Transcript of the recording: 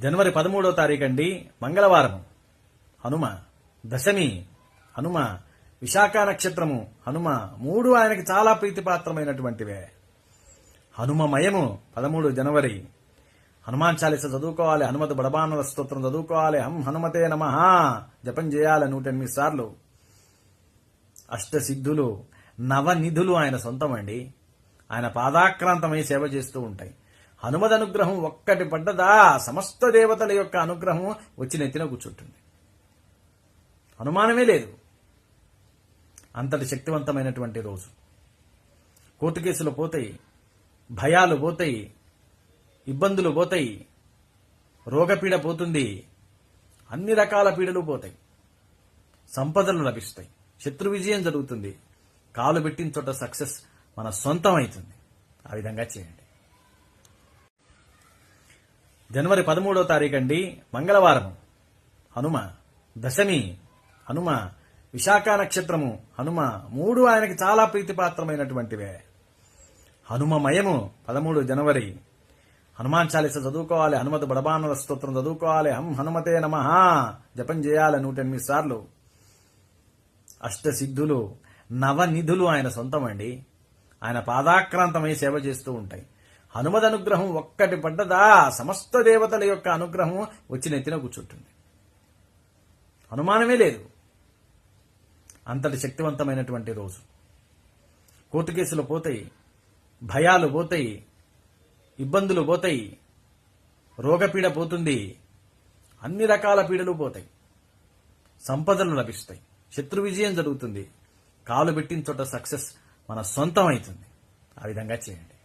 జనవరి పదమూడో తారీఖు అండి మంగళవారం. హనుమ దశమి హనుమ విశాఖ నక్షత్రము హనుమ మూడు ఆయనకి చాలా ప్రీతిపాత్రమైనటువంటివే. హనుమమయము పదమూడు జనవరి. హనుమాన్ చాలీస చదువుకోవాలి హనుమతు బడబానుల స్తోత్రం చదువుకోవాలి హం హనుమతే నమ జపం చేయాలి నూట ఎనిమిది సార్లు. అష్టసిద్ధులు నవనిధులు ఆయన సొంతం అండి ఆయన పాదాక్రాంతమై సేవ చేస్తూ ఉంటాయి. హనుమద్ అనుగ్రహం ఒక్కటి పడ్డదా? సమస్త దేవతల యొక్క అనుగ్రహం వచ్చి నెత్తిన కూర్చుంటుంది. అనుమానమే లేదు. అంతటి శక్తివంతమైనటువంటి రోజు. కోర్టు కేసులు పోతాయి భయాలు పోతాయి ఇబ్బందులు పోతాయి రోగపీడ పోతుంది అన్ని రకాల పీడలు పోతాయి. సంపదలు లభిస్తాయి. శత్రు విజయం జరుగుతుంది. కాలు పెట్టిన చోట సక్సెస్ మన సొంతం అవుతుంది ఆ విధంగా చేయండి. జనవరి పదమూడో తారీఖు అండి మంగళవారం. హనుమ దశమి హనుమ విశాఖ నక్షత్రము హనుమ మూడు ఆయనకి చాలా ప్రీతిపాత్రమైనటువంటివే. హనుమమయము పదమూడు జనవరి. హనుమాన్ చాలీస చదువుకోవాలి హనుమతి బడబానుల స్తోత్రం చదువుకోవాలి హం హనుమతే నమ జపం చేయాలి నూట ఎనిమిది సార్లు. అష్టసిద్ధులు నవనిధులు ఆయన సొంతం అండి ఆయన పాదాక్రాంతమై సేవ చేస్తూ ఉంటాయి. హనుమద్ అనుగ్రహం ఒక్కటి పడ్డదా? సమస్త దేవతల యొక్క అనుగ్రహం వచ్చి నెత్తిన కూర్చుంటుంది. అనుమానమే లేదు. అంతటి శక్తివంతమైనటువంటి రోజు. కోర్టు కేసులు పోతాయి భయాలు పోతాయి ఇబ్బందులు పోతాయి రోగపీడ పోతుంది అన్ని రకాల పీడలు పోతాయి. సంపదలు లభిస్తాయి. శత్రు విజయం జరుగుతుంది. కాలు పెట్టిన చోట సక్సెస్ మన సొంతం అవుతుంది. ఆ విధంగా చేయండి.